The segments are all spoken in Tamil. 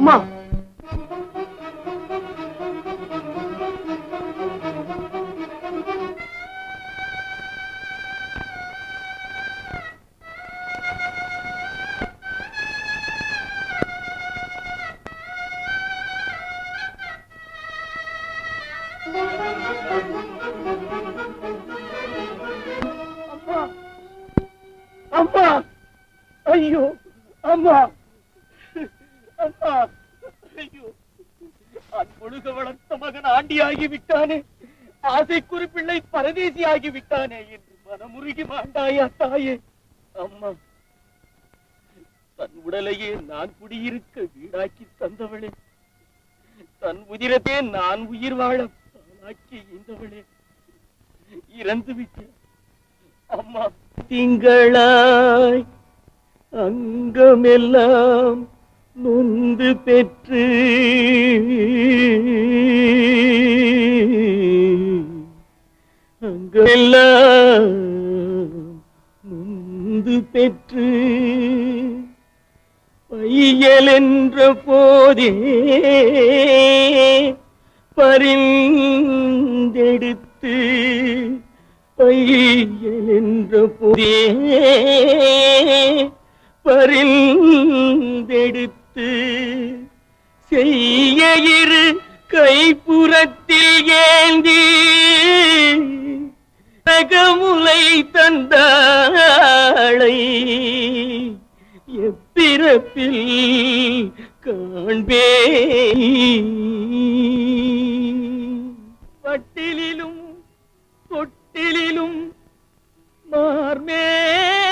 அம்மா குட்டியாகி விட்டானே ஆசை குறிப்பிள்ளை பரதேசி ஆகி விட்டானே என்று மனமுருகி மாண்டாயா தாயே. அம்மா தன் உடலையே நான் குடியிருக்க வீடாக்கி தந்தவளே. தன் உதிரத்தே நான் உயிர் வாழ தானாக்கி இந்தவளே. இறந்து விட்டேன். அம்மா திங்களாய் அங்கமெல்லாம் நொந்து பெற்று. அங்கமெல்லாம் நொந்து பெற்று. பையல் என்ற போதே பரிந்தெடுத்து. பையல் என்ற போதே பரிந்தெடுத்து. செய்ய இரு கைப்புறத்தில் ஏந்தி நகமுலை தந்தாளை எப்பிறப்பில் காண்பே பட்டிலும் தொட்டிலும் மார்மேலும்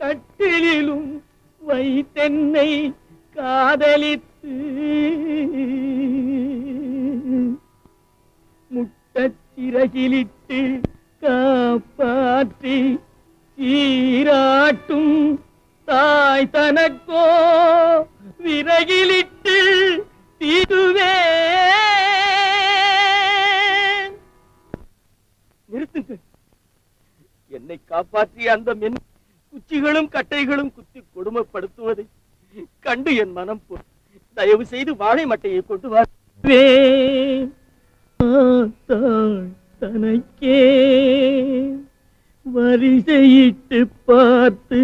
கட்டிலும் வைத்தென்னை காதலித்து. முட்டச்சிறகிலிட்டு காப்பாற்றி சீராட்டும் தாய் தனக்கோ விறகிலிட்டு தீடுவே நிறுத்துங்கள். என்னை காப்பாற்றிய அந்த மென் குச்சிகளும் கட்டைகளும் குத்தி கொடுமைப்படுத்துவதை கண்டு என் மனம் போ தயவு செய்து வாழை மட்டையை கொண்டு வா. தனக்கே வரிசையிட்டு பார்த்து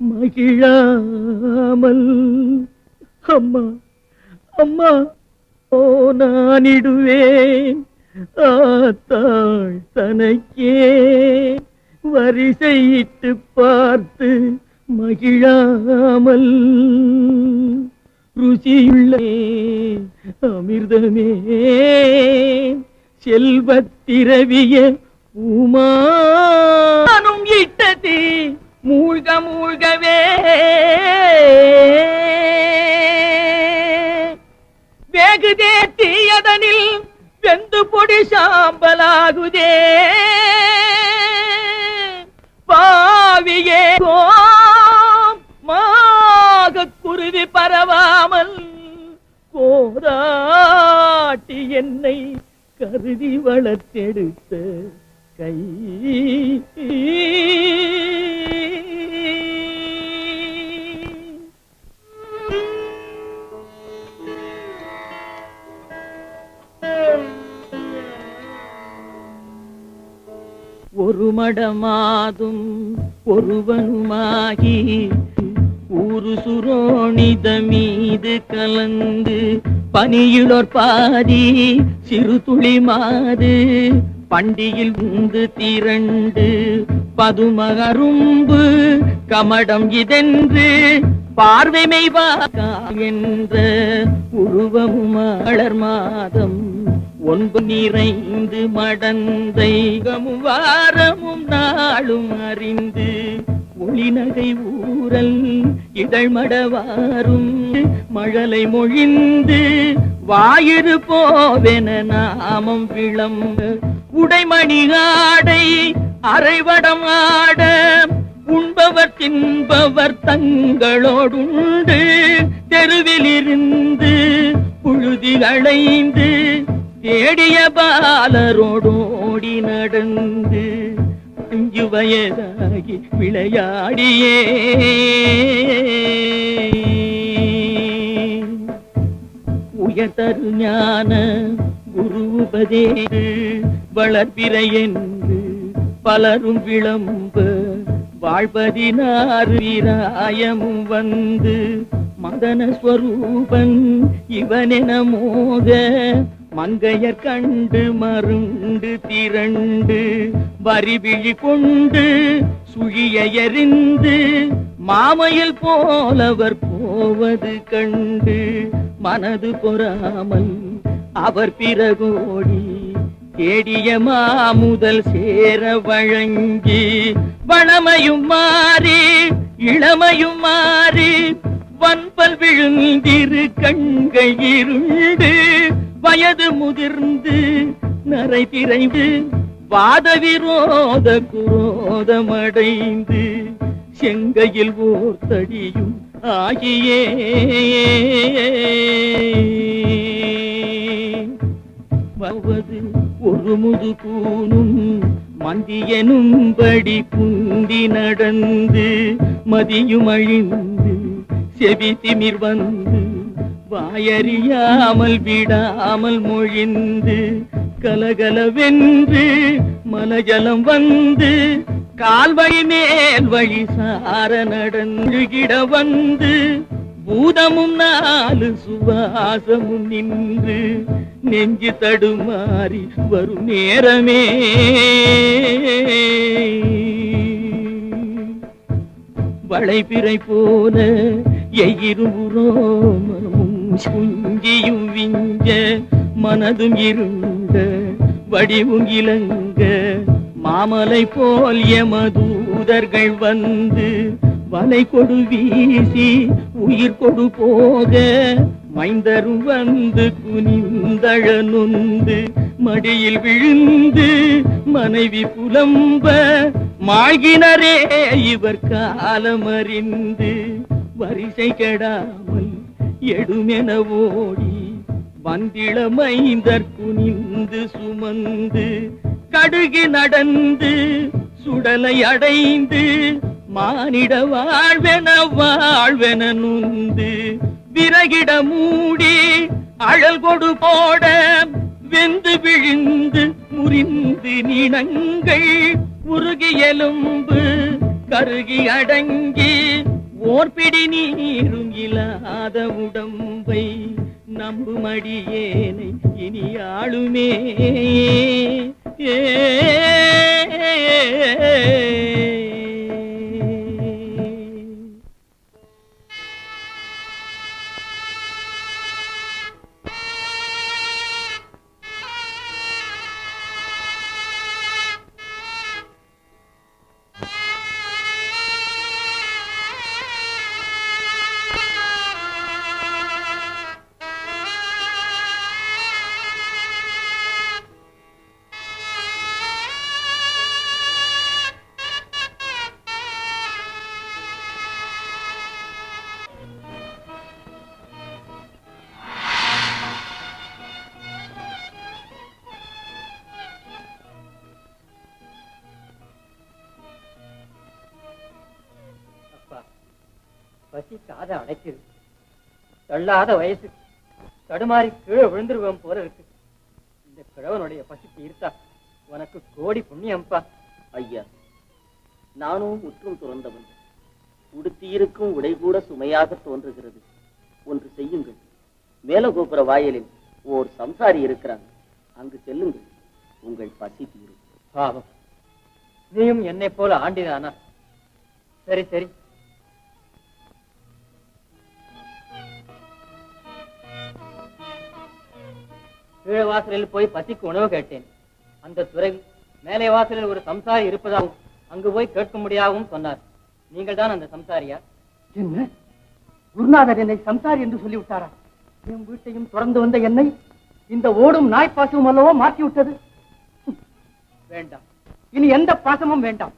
மகிழாமல் அம்மா அம்மா ஓ நானிடுவேன். ஆத்தாள் தனக்கே வரிசையிட்டு பார்த்து மகிழாமல். ருசியுள்ள அமிர்தமே செல்வத்திரவிய உமானும் இட்டது மூழ்க மூழ்கவே. வேகுதே தீயதனில் வெந்து பொடி சாம்பலாகுதே. பாவியே. மாக குருவி பரவாமல் கோராட்டி என்னை கருதி வளர்த்தெடுத்த கை. மடமாதும் ஒருவனுமாகி ஊரு சுரோணித மீது கலந்து பனியுளோர் பாதி சிறு துளி மாது பண்டியில் உந்து திரண்டு பதுமகரும்பு கமடம் இதென்று பார்வைமை வாக்கா என்ற உருவமும் மலர் மாதம் ஒன்பு நிறைந்து மடந்தைகமும் வாரமும் நாளும் அறிந்து ஒளிநகை ஊரல் இதழ்மடவாரும் மழலை மொழிந்து வாயிறு போவென நாமம் விளம்ப உடைமணி ஆடை அரைவடம் ஆட உண்பவர் தின்பவர் தங்களோடுண்டு தெருவிலிருந்து புழுதி அழைந்து தேடிய பாலரோடோடி நடந்து அஞ்சு வயதாகி விளையாடியே. உயர்தரு ஞான குரு உபதேசு வளர்பிறை என்று பலரும் விளம்ப வாழ்பதினாறு வீராயமும் வந்து மதன ஸ்வரூபன் இவனென மோத மங்கையர் கண்டு மருண்டு திரண்டு வரிவிழி கொண்டு சுழிய எறிந்து மாமையில் போலவர் போவது கண்டு மனது பொறாமல் அவர் பிறகோடி தேடிய மாமுதல் சேர வழங்கி வளமையும் மாறி இளமையும் மாறி வன்பல் விழுந்திரு கண்கள் இருண்டு வயது முதிர்ந்து நரை பிறைந்து வாத விரோத குரோதமடைந்து செங்கையில் ஓர் தடியும் ஆகியே. வருவது ஒரு முது கூனும் மந்தியனும்படி குந்தி நடந்து மதியும் அழிந்து செவி திமிர் வந்து வாயறியாமல் விடாமல் மொழிந்து கலகலவென்று மலஜலம் வந்து கால்வழி மேல் வழி சார நடந்துகிட வந்து பூதமும் நாலு சுவாசமும் நின்று நெஞ்சு தடுமாறி வரும் நேரமே. வளைபிறை போல எயிருபுரோமமும் சுஞ்சியும் விஞ்ச மனதும் இருண்ட வடிவும் இலங்க மாமலை போல் எமதூதர்கள் வந்து வலை கொடு வீசி உயிர் கொடு போக மைந்தரும் வந்து குனிந்தழ நொந்து மடியில் விழுந்து மனைவி புலம்ப மாழ்கினரே இவர் காலமறிந்து வரிசை கெடாமல் எடுமென ஓடி வந்திள குனிந்து சுமந்து கடுகு நடந்து சுடலை அடைந்து மானிட வாழ்வென வாழ்வென நுந்து விறகிட மூடி அழல் கொடு போட வெந்து விழுந்து முறிந்து நினங்கள் உருகி எலும்பு கருகி அடங்கி ஓர்பிடி நீரும் இல்லாத உடம்பை நம்புமடியேனை இனி ஆளுமே. ஏ. காத அடைக்குது தள்ளாத வயசு. தடுமாறி கீழே விழுந்துருவோம் போல இருக்கு. இந்த கிழவனுடைய பசி தீர்த்தா உனக்கு கோடி புண்ணியம்ப்பா ஐயா நானும் முற்றும் துறந்தவன். உடுத்தியிருக்கும் உடை கூட சுமையாக தோன்றுகிறது. ஒன்று செய்யுங்கள். மேலகோபுர வாயிலில் ஓர் சம்சாரி இருக்கிறான். அங்கு செல்லுங்கள். உங்கள் பசி தீரும். பாவம். நீயும் என்னை போல ஆண்டினானா? சரி சரி. கீழே வாசலில் போய் பசிக்கு உணவு கேட்டேன். அந்த துறவி மேலே வாசலில் ஒரு சம்சாரி இருப்பதாகவும் அங்கு போய் கேட்க முடியாகவும் சொன்னார். நீங்கள் தான் அந்த சம்சாரியா? என்ன? குருநாதர் என்னை சம்சாரி என்று சொல்லிவிட்டாரா? என் வீட்டையும் தொடர்ந்து வந்த என்னை இந்த ஓடும் நாய் பாசமும் அல்லவோ மாற்றி விட்டது வேண்டாம். இனி எந்த பாசமும் வேண்டாம்.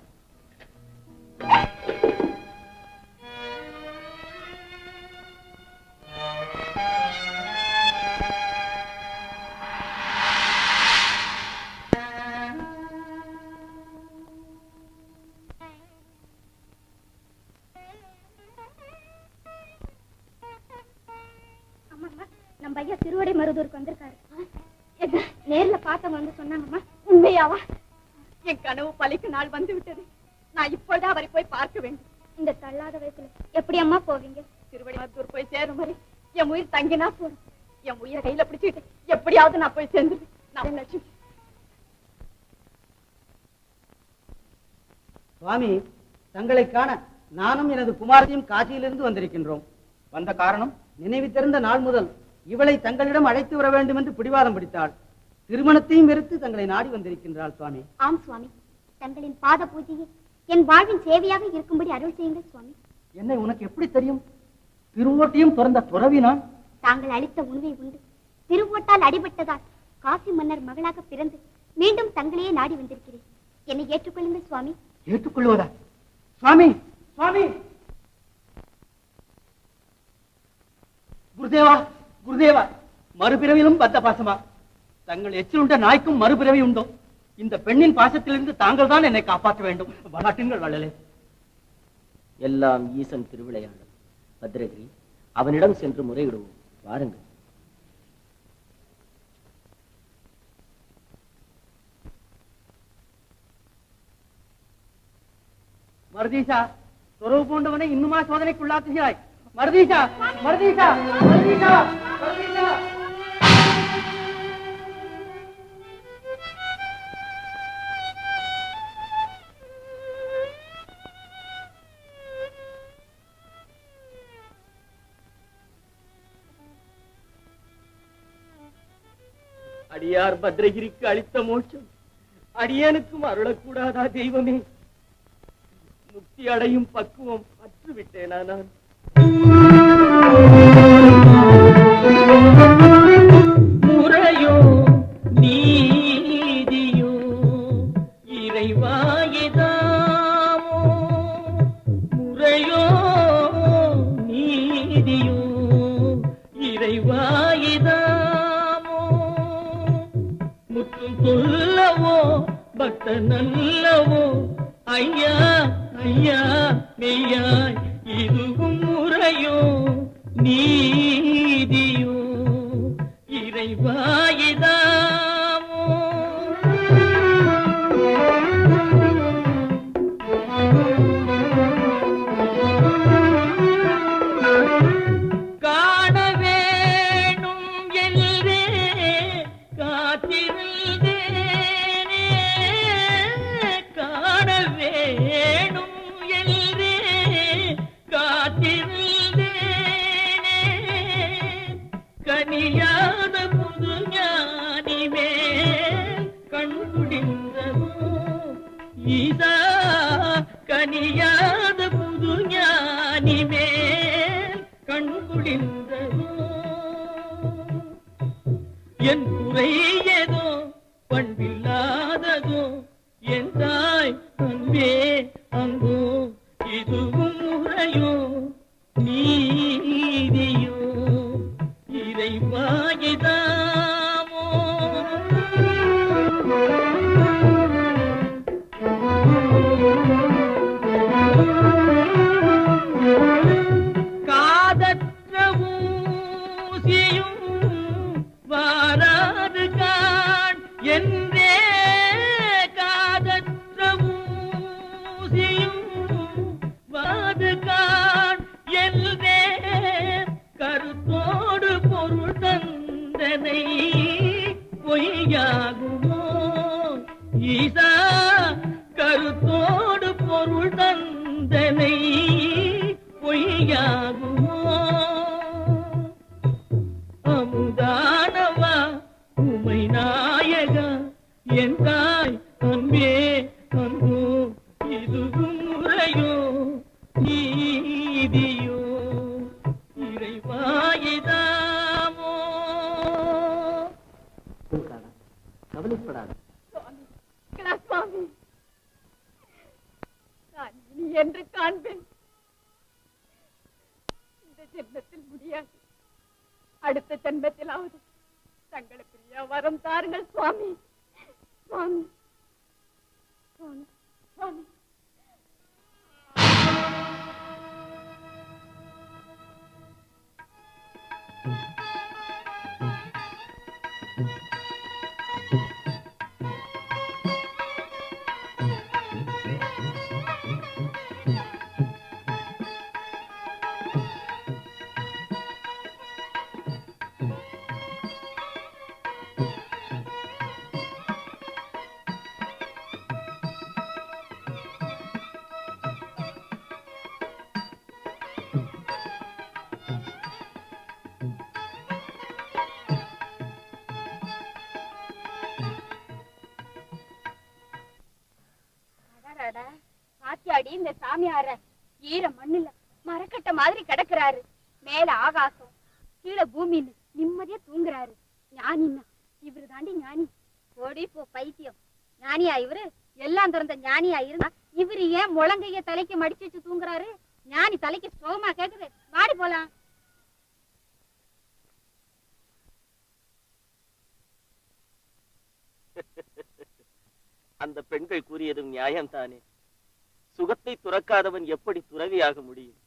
கனவு பலிக்கு நாள் வந்து விட்டது நான் இப்பொழுது அவரை போய் பார்க்க வேண்டும். இந்த தள்ளாத வயசுல எப்படி அம்மா போவீங்க? திருவடிமத்தூர் போய் சேரும் வரை என் உயிர் தங்கினா போதும். என் உயிரை கையில பிடிச்சிட்டு எப்படியாவது நான் போய் சேர்ந்துருவேன் நான் லட்சுமி. சுவாமி தங்களை காண நானும் எனது குமாரத்தையும் காசியிலிருந்து வந்திருக்கின்றோம். வந்த காரணம்? நினைவு தெரிந்த நாள் முதல் இவளை தங்களிடம் அழைத்து வர வேண்டும் என்று பிடிவாதம் பிடித்தாள். திருமணத்தையும் வெறுத்து தங்களை நாடி வந்திருக்கின்றாள் சுவாமி. ஆம் சுவாமி. தங்களின் பாத பூஜையை என் வாழ்வின் சேவையாக இருக்கும்படி அருள் செய்யுங்கள் சுவாமி. என்னை உனக்கு எப்படி தெரியும்? திருவோட்டியும் பிறந்த துறவி நான் தாங்கள் அளித்த உணவை உண்டு. திருவோட்டால் அடிபட்டதால் காசி மன்னர் மகளாக பிறந்து மீண்டும் தங்களையே நாடி வந்திருக்கிறேன். என்னை ஏற்றுக்கொள்ளுங்கள் சுவாமி. ஏற்றுக்கொள்வதா சுவாமி சுவாமி! குருதேவா குருதேவா! மறுபிறவிலும் பத்த பாசமா? தங்கள் எச்சிலுண்ட நாய்க்கும் மறுபிறவி உண்டோ? இந்த பெண்ணின் பாசத்திலிருந்து தாங்கள் தான் என்னை காப்பாற்ற வேண்டும். வளாட்டுங்கள் வள்ளலே. எல்லாம் ஈசன் திருவிளையாடல். பத்ரகிரி அவனிடம் சென்று முறையிடுவோம். வாருங்கள். மருதீசா துறவு பூண்டவனை இன்னுமா சோதனைக்குள்ளாக்குகிறாய். மருதீசா மருதீசா மருதீசா மருதீசா அடியார் பத்ரகிரிக்கு அளித்த மோட்சம். அடியனுக்கும் அருளக்கூடாதா தெய்வமே? முக்தி அடையும் பக்குவம் பற்றுவிட்டேனா நான்? நல்லவோ? ஐயா ஐயா மெய்யாய் இதுவும் முறையோ? நீதியோ? இறைவா என் குறை ஏதோ பண்பில்லாததோ என் தாய் அன்பே கதை பொய்யாக ஜென்மத்தில் முடியாது. அடுத்த ஜென்மத்திலாவது தங்களுக்கு பிரியா வரம் தாருங்கள் சுவாமி. சுவாமி. சுவாமி. சுவாமி. இந்த சாமியார ஈர மண்ணுல மரக்கட்ட மாதிரி கிடக்குறாரு. மேல ஆகாசம் கீழே பூமின்னு நிம்மதியா தூங்குறாரு. ஞானின்னா இவரு தாண்டி ஞானி. ஓடி போ பைத்தியம். ஞானியா இவரு? எல்லாம் திறந்த ஞானியா இருந்தா இவரு ஏன் முழங்கைய தலைக்கு மடிச்சு வச்சு தூங்குறாரு? ஞானி தலைக்கு சோகமா கேக்குது. வாடி போலாம். அந்த பெண்கள் கூறியதும் நியாயம்தானே? சுகத்தை துறக்காதவன் எப்படி துறவியாக முடியும்?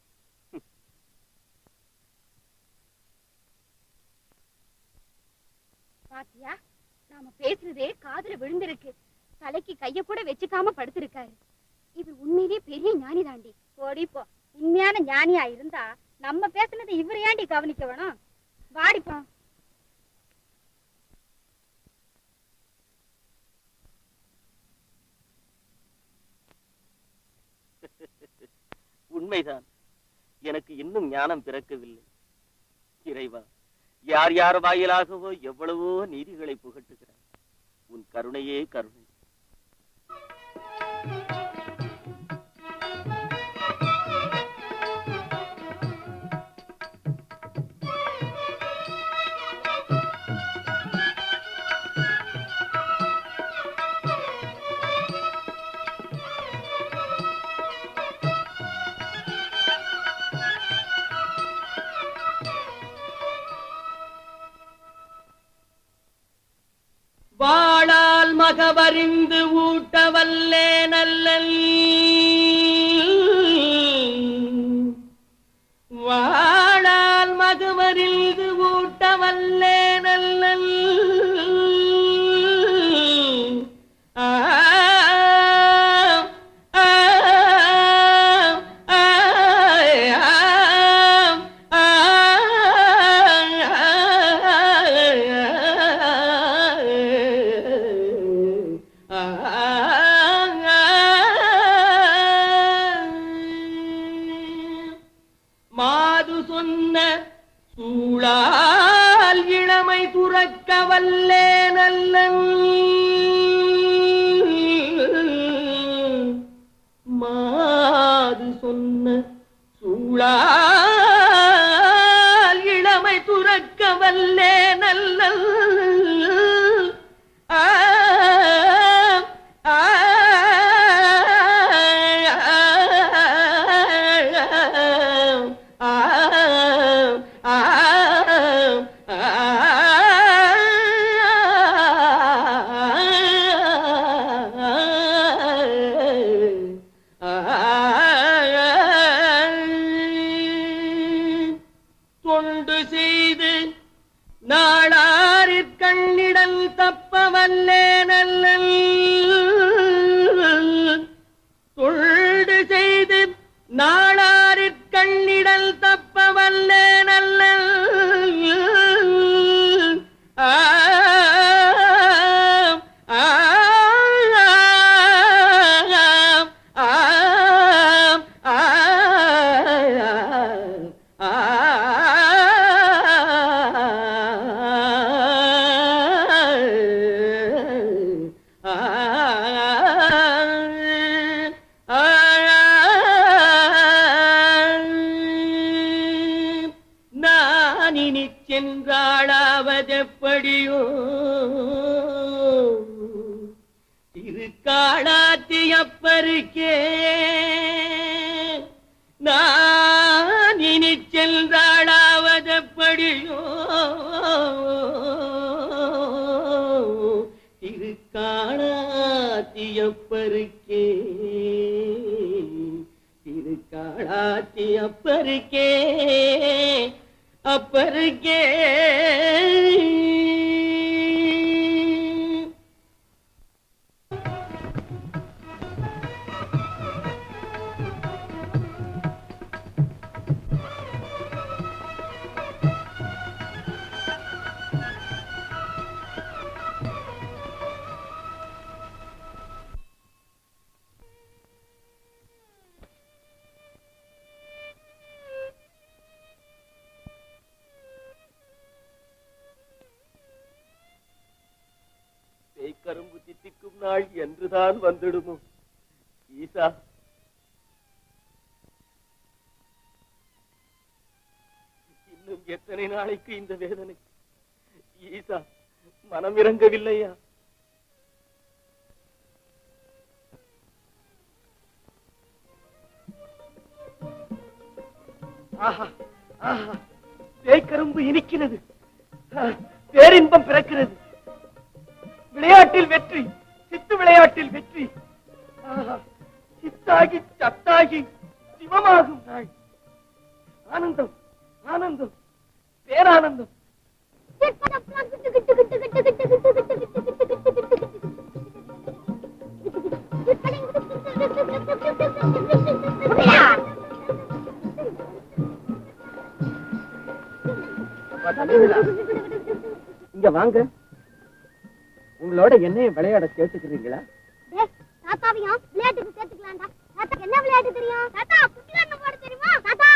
பாத்தியா நாம பேசுறதே காதுல விழுந்திருக்கு. தலைக்கு கைய கூட வச்சுக்காம படுத்திருக்காரு. இவர் உண்மையிலேயே பெரிய ஞானி தாண்டி ஓடிப்போ உண்மையான ஞானியா இருந்தா நம்ம பேசுனதை இவர் ஏண்டி கவனிக்க வேணும். வாடிப்போம் உண்மைதான். எனக்கு இன்னும் ஞானம் பிறக்கவில்லை. இறைவா யார் யார் வாயிலாகவோ எவ்வளவோ நீதிகளை புகட்டுகிறார். உன் கருணையே கருணை. வாழால் ஊட்டவல்லே நல்லல். திருக்காளாத்தியப்பருக்கே திருக்காளாத்தியப்பருக்கே அப்பருக்கே பேய்க்கரும்பு எனக்குதான் வந்துடுமோ? ஈசா. இன்னும் எத்தனை நாளைக்கு இந்த வேதனை? ஈசா மனம் இறங்கவில்லையா தேய்கரும்பு இனிக்கிறது. பேரின்பம் பிறக்கிறது. விளையாட்டில் வெற்றி. சித்து விளையாட்டில் வெற்றி. சித்தாகி சத்தாகி சிவமாகும் நாள் ஆனந்தம் ஆனந்தம் பேரானந்தம். இங்க வாங்க. உங்களோட என்னையும் விளையாட சேர்த்துக்கிறீங்களா தாத்தாவையும் விளையாட்டுக்கு சேர்த்துக்கலாம்டா. என்ன விளையாட்டு தெரியும்? தாத்தா, குட்டிக்கரணம் போட தெரியுமா? தாத்தா,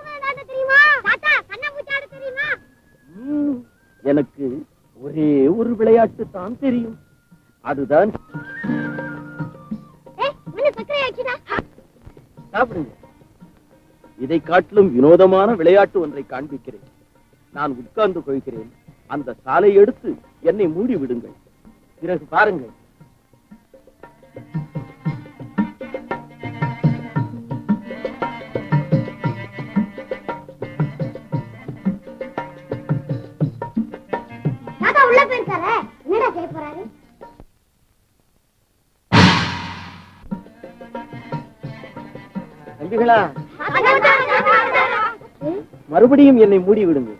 விளையாட தெரியுமா? தாத்தா, கண்ணாமூச்சி ஆட தெரியுமா? எனக்கு ஒரே ஒரு விளையாட்டு தான் தெரியும் அதுதான். சாப்பிடுங்க இதை காட்டிலும் வினோதமான விளையாட்டு ஒன்றை காண்பிக்கிறேன் நான் உட்கார்ந்து கொள்கிறேன் அந்த சாலை எடுத்து என்னை மூடி விடுங்கள் பிறகு பாருங்கள். என்னடா செய்ய போறாரு? மறுபடியும் என்னை மூடி விடுங்கள்